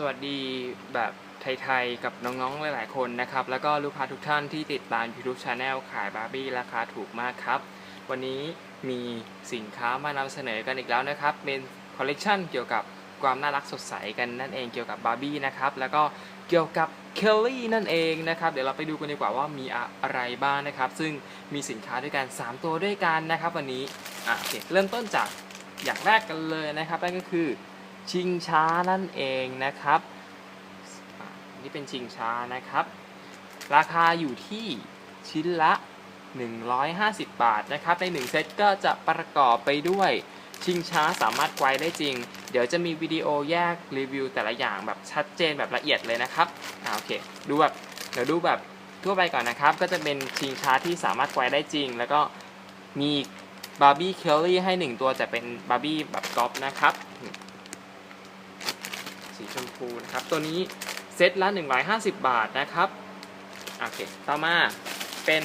สวัสดีแบบไทยๆ กับน้องๆ หลายๆ คนนะครับ แล้วก็ลูกค้าทุกท่านที่ติดตาม YouTube Channel ขายบาร์บี้ราคาถูกมากครับ วันนี้มีสินค้ามานำเสนอกันอีกแล้วนะครับ เป็นคอลเลกชันเกี่ยวกับความน่ารักสดใสกันนั่นเองเกี่ยวกับบาร์บี้นะครับ แล้วก็เกี่ยวกับเคลลี่นั่นเองนะครับ เดี๋ยวเราไปดูกันดีกว่าว่ามีอะไรบ้างนะครับ ซึ่งมีสินค้าด้วยกัน 3 ตัวด้วยกันนะครับ วันนี้อะโอเคเริ่มต้นจากอย่างแรกกันเลยนะครับนั่นก็คือ ชิงช้านั่นเองนะครับอ่านี่เป็นชิงช้านะครับ ราคาอยู่ที่ชิ้นละ 150 บาทนะครับ ใน 1 เซตก็จะประกอบไปด้วยชิงช้าสามารถไกวได้จริง เดี๋ยวจะมีวิดีโอแยกรีวิวแต่ละอย่างแบบชัดเจนแบบละเอียดเลยนะครับอ่าโอเค ดูแบบเดี๋ยวดูแบบทั่วไปก่อนนะครับ ก็จะเป็นชิงช้าที่สามารถไกวได้จริง แล้วก็มีบาร์บี้เคลลี่ให้ 1 ตัวแต่เป็นบาร์บี้แบบกอล์ฟนะครับ สีชมพูนะครับ ตัวนี้เซตละ 150 บาทนะครับ โอเค ต่อมาเป็น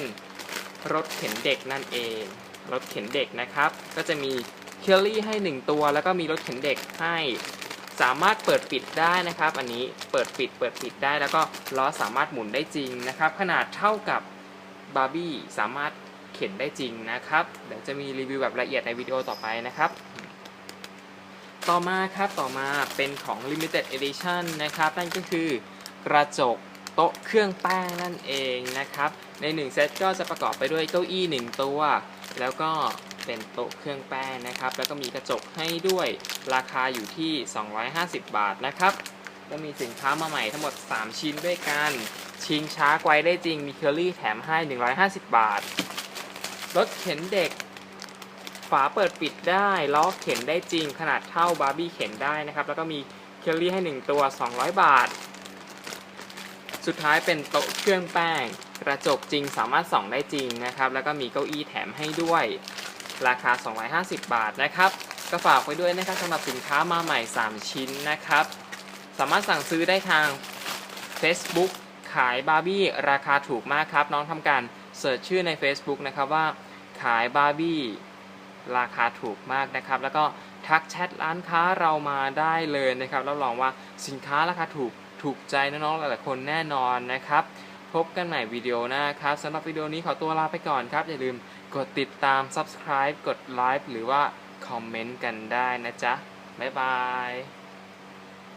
รถเข็นเด็กนั่นเอง รถเข็นเด็กนะครับ ก็จะมีเคลลี่ให้ 1 ตัว แล้วก็มีรถเข็นเด็กให้ สามารถเปิดปิดได้นะครับ อันนี้เปิดปิดเปิดปิดได้ แล้วก็ล้อสามารถหมุนได้จริงนะครับ ขนาดเท่ากับบาร์บี้สามารถเข็นได้จริงนะครับ เดี๋ยวจะมีรีวิวแบบละเอียดในวิดีโอต่อไปนะครับ ต่อมาครับต่อมาเป็นของ Limited Edition นะครับ นั่นก็คือกระจกโต๊ะเครื่องแป้งนั่นเองนะครับ ใน 1 เซตก็จะประกอบไปด้วยเก้าอี้ 1 ตัว แล้วก็เป็นโต๊ะเครื่องแป้งนะครับ แล้วก็มีกระจกให้ด้วยราคาอยู่ที่ 250 บาทนะครับก็มีสินค้ามาใหม่ทั้งหมด 3 ชิ้นด้วยกัน ชิงช้าไกวได้จริงมีเคอรี่แถมให้ 150 บาทรถเข็นเด็ก ฝาเปิดปิดได้ ล้อเข็นได้จริง ขนาดเท่าบาร์บี้เข็นได้นะครับ แล้วก็มีเคลลี่ให้ 1 ตัว 200 บาท สุดท้ายเป็นโต๊ะเครื่องแป้ง กระจกจริงสามารถส่องได้จริงนะครับ แล้วก็มีเก้าอี้แถมให้ด้วย ราคา 250 บาทนะครับ ก็ฝากไว้ด้วยนะครับสำหรับสินค้ามาใหม่ 3 ชิ้นนะครับ สามารถสั่งซื้อได้ทาง Facebook ขายบาร์บี้ราคาถูกมากครับ น้องทำการเสิร์ชชื่อใน Facebook นะครับว่าขายบาร์บี้ ราคาถูกมากนะครับ แล้วก็ทักแชทร้านค้าเรามาได้เลยนะครับรับรองว่าสินค้าราคาถูกถูกใจน้องๆหลายๆคนแน่นอนนะครับ พบกันใหม่วิดีโอหน้าครับสำหรับวิดีโอนี้ขอตัวลาไปก่อนครับ อย่าลืมกดติดตาม subscribe กดไลค์หรือว่าคอมเมนต์กันได้นะจ๊ะ บ๊ายบาย